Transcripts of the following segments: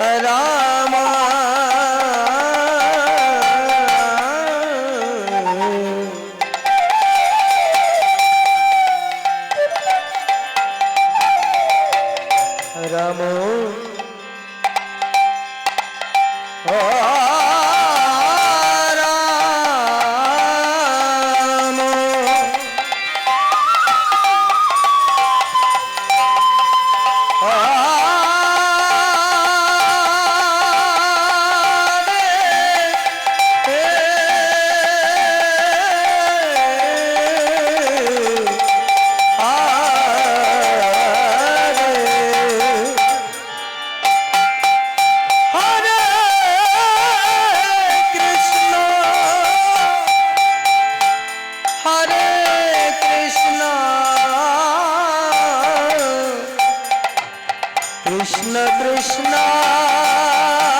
रा કૃષ્ણ કૃષ્ણ.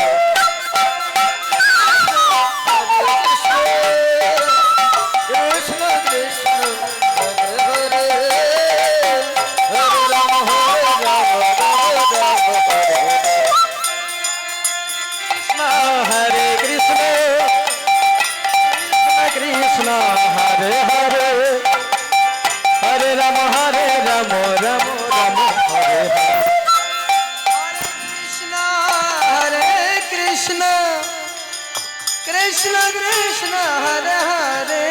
কৃষ্ণ কৃষ্ণ হরে হরে।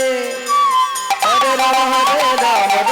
हरे राम हरे राम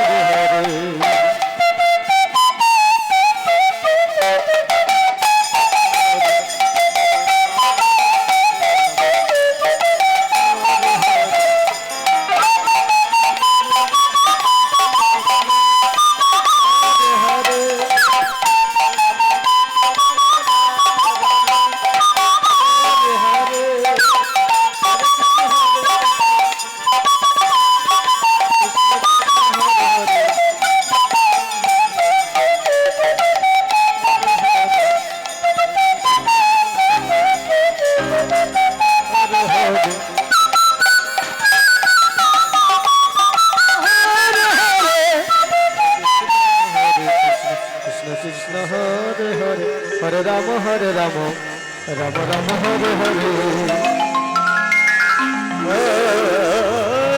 heavy.